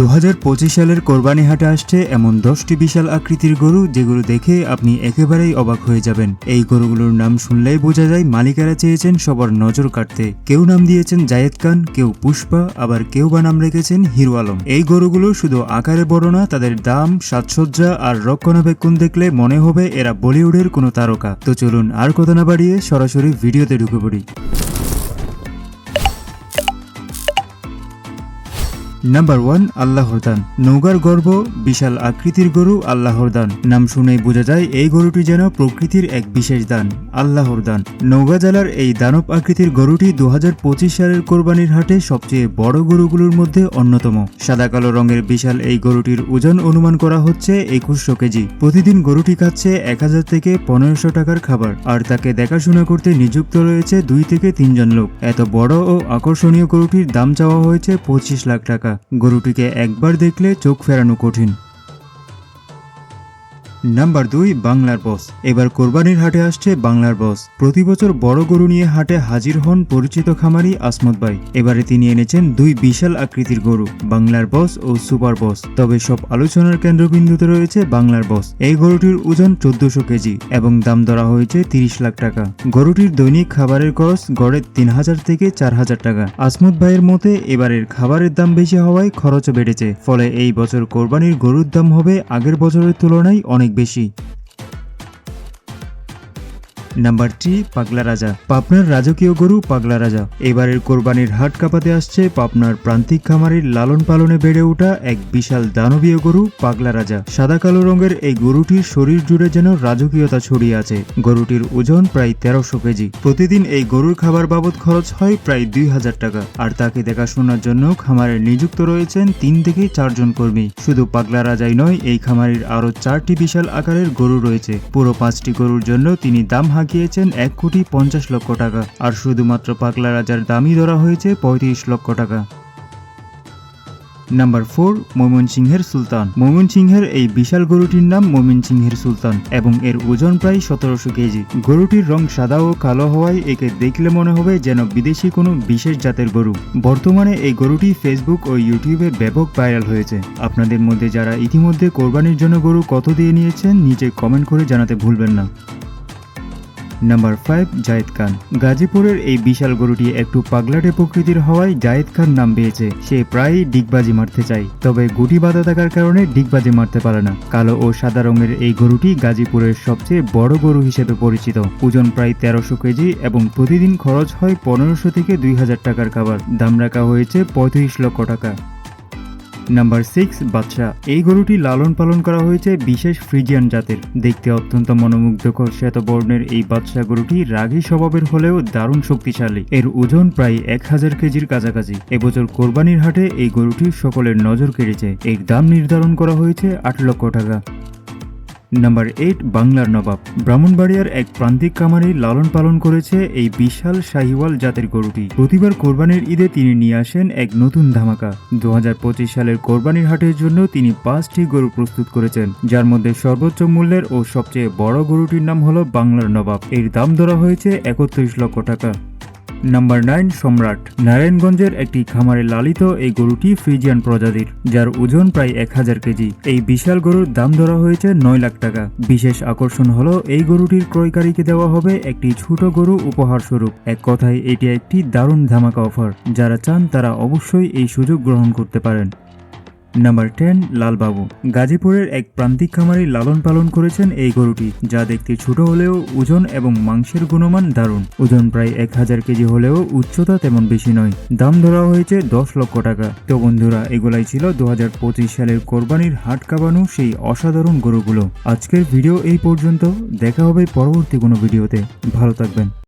দু হাজার পঁচিশ সালের কোরবানি হাটে আসছে এমন দশটি বিশাল আকৃতির গরু যেগুলো দেখে আপনি একেবারেই অবাক হয়ে যাবেন। এই গরুগুলোর নাম শুনলেই বোঝা যায় মালিকেরা চেয়েছেন সবার নজর কাটতে। কেউ নাম দিয়েছেন জায়েদ খান, কেউ পুষ্পা, আবার কেউ বা নাম রেখেছেন হিরো আলম। এই গরুগুলো শুধু আকারে বড় না, তাদের দাম, সাজসজ্জা আর রক্ষণাবেক্ষণ দেখলে মনে হবে এরা বলিউডের কোনো তারকা। তো চলুন আর কথা না বাড়িয়ে সরাসরি ভিডিওতে ঢুকে পড়ি। নাম্বার ওয়ান আল্লাহর দান। নৌকার গর্ব, বিশাল আকৃতির গরু, আল্লাহর দান। নাম শুনেই বোঝা যায়, এই গরুটি যেন প্রকৃতির এক বিশেষ দান, আল্লাহর দান। নৌকা জেলার এই দানব আকৃতির গরুটি দু হাজার পঁচিশ সালের কোরবানির হাটে সবচেয়ে বড় গরুগুলোর মধ্যে অন্যতম। সাদা কালো রঙের বিশাল এই গরুটির ওজন অনুমান করা হচ্ছে একুশশো কেজি। প্রতিদিন গরুটি খাচ্ছে এক হাজার থেকে পনেরোশো টাকার খাবার, আর তাকে দেখাশোনা করতে নিযুক্ত রয়েছে দুই থেকে তিনজন লোক। এত বড় ও আকর্ষণীয় গরুটির দাম চাওয়া হয়েছে পঁচিশ লাখ টাকা। গরুটিকে একবার দেখলে চোখ ফেরানো কঠিন। নাম্বার দুই, বাংলার বস এবার কোরবানির হাটে আসছে বাংলার বস প্রতি বছর বড় গরু নিয়ে হাটে হাজির হন পরিচিত খামারি আসমত ভাই। এবারে তিনি এনেছেন দুই বিশাল আকৃতির গরু, বাংলার বস ও সুপার বস তবে সব আলোচনার কেন্দ্রবিন্দুতে রয়েছে বাংলার বস এই গরুটির ওজন চোদ্দশো কেজি এবং দাম ধরা হয়েছে তিরিশ লাখ টাকা। গরুটির দৈনিক খাবারের খরচ গড়ে তিন হাজার থেকে চার হাজার টাকা। আসমত ভাইয়ের মতে, এবারের খাবারের দাম বেশি হওয়ায় খরচও বেড়েছে। ফলে এই বছর কোরবানির গরুর দাম হবে আগের বছরের তুলনায় অনেক বেশি। নাম্বার থ্রি পাগলা রাজা পাবনার রাজকীয় গরু পাগলা রাজা। এবারের কোরবানির হাট কাঁপাতে আসছে পাবনার প্রান্তিক খামারির লালন পালনে বেড়ে ওঠা এক বিশাল দানবীয় গরু পাগলা রাজা। সাদা কালো রঙের এই গরুটির শরীর জুড়ে যেন রাজকীয়তা ছড়িয়ে আছে। গরুটির ওজন প্রায় তেরোশো কেজি। প্রতিদিন এই গরুর খাবার বাবদ খরচ হয় প্রায় দুই হাজার টাকা। আর তাকে দেখাশোনার জন্য খামারে নিযুক্ত রয়েছেন তিন থেকে চারজন কর্মী। শুধু পাগলা রাজাই নয়, এই খামারির আরও চারটি বিশাল আকারের গরু রয়েছে। পুরো পাঁচটি গরুর জন্য তিনি দাম হাঁকিয়েছেন এক কোটি পঞ্চাশ লক্ষ টাকা, আর শুধুমাত্র পাগলা রাজার দামই ধরা হয়েছে পঁয়ত্রিশ লক্ষ টাকা। নাম্বার ফোর ময়মনসিংহের সুলতান। ময়মনসিংহের এই বিশাল গরুটির নাম ময়মনসিংহের সুলতান, এবং এর ওজন প্রায় সতেরোশো কেজি। গরুটির রং সাদা ও কালো হওয়ায় একে দেখলে মনে হবে যেন বিদেশি কোনো বিশেষ জাতের গরু। বর্তমানে এই গরুটি ফেসবুক ও ইউটিউবে ব্যাপক ভাইরাল হয়েছে। আপনাদের মধ্যে যারা ইতিমধ্যে কোরবানির জন্য গরু কত দিয়ে নিয়েছেন, নিচে কমেন্ট করে জানাতে ভুলবেন না। নাম্বার ফাইভ জায়েদ খান গাজীপুরের এই বিশাল গরুটি একটু পাগলাটে প্রকৃতির হওয়ায় জায়েদ খান নাম পেয়েছে সে প্রায়ই ডিগবাজি মারতে চায়। তবে গুটি বাঁধা থাকার কারণে ডিগবাজি মারতে পারে না। কালো ও সাদা রঙের এই গরুটি গাজীপুরের সবচেয়ে বড় গরু হিসেবে পরিচিত। ওজন প্রায় তেরোশো কেজি এবং প্রতিদিন খরচ হয় পনেরোশো থেকে দুই হাজার টাকার খাবার। দাম রাখা হয়েছে পঁয়ত্রিশ লক্ষ টাকা। নাম্বার সিক্স বাচ্চা এই গরুটি লালন পালন করা হয়েছে বিশেষ ফ্রিজিয়ান জাতের। দেখতে অত্যন্ত মনোমুগ্ধকর শ্বেত বর্ণের এই বাচ্চা গরুটি রাগী স্বভাবের হলেও দারুণ শক্তিশালী। এর ওজন প্রায় এক হাজার কেজির কাছাকাছি। এবছর কোরবানির হাটে এই গরুটি সকলের নজর কেড়েছে। এর দাম নির্ধারণ করা হয়েছে আট লক্ষ টাকা। নাম্বার এইট বাংলার নবাব। ব্রাহ্মণবাড়িয়ার এক প্রান্তিক কামারি লালন পালন করেছে এই বিশাল শাহিওয়াল জাতের গরুটি। প্রতিবার কোরবানির ঈদে তিনি নিয়ে আসেন এক নতুন ধামাকা। দু হাজার পঁচিশ সালের কোরবানির হাটের জন্য তিনি পাঁচটি গরু প্রস্তুত করেছেন, যার মধ্যে সর্বোচ্চ মূল্যের ও সবচেয়ে বড় গরুটির নাম হলো বাংলার নবাব। এর দাম ধরা হয়েছে একত্রিশ লক্ষ টাকা। নাম্বার নাইন সম্রাট। নারায়ণগঞ্জের একটি খামারে লালিত এই গরুটি ফ্রিজিয়ান প্রজাতির, যার ওজন প্রায় এক হাজার কেজি। এই বিশাল গরুর দাম ধরা হয়েছে নয় লাখ টাকা। বিশেষ আকর্ষণ হলো এই গরুটির ক্রয়কারীকে দেওয়া হবে একটি ছোট গরু উপহার স্বরূপ। এক কথায়, এটি একটি দারুণ ধামাকা অফার। যারা চান, তারা অবশ্যই এই সুযোগ গ্রহণ করতে পারেন। Number ten Lalbabu. গাজীপুরের এক প্রান্তিক খামারি লালন পালন করেছেন এই গরুটি, যা দেখতে ছোট হলেও ওজন এবং মাংসের গুণমান দারুণ। ওজন প্রায় এক হাজার কেজি হলেও উচ্চতা তেমন বেশি নয়। দাম ধরা হয়েছে দশ লক্ষ টাকা। তো বন্ধুরা, এগুলাই ছিল দু হাজার পঁচিশ সালের কোরবানির হাট কাবানো সেই অসাধারণ গরুগুলো। আজকের ভিডিও এই পর্যন্ত। দেখা হবে পরবর্তী কোনো ভিডিওতে। ভালো থাকবেন।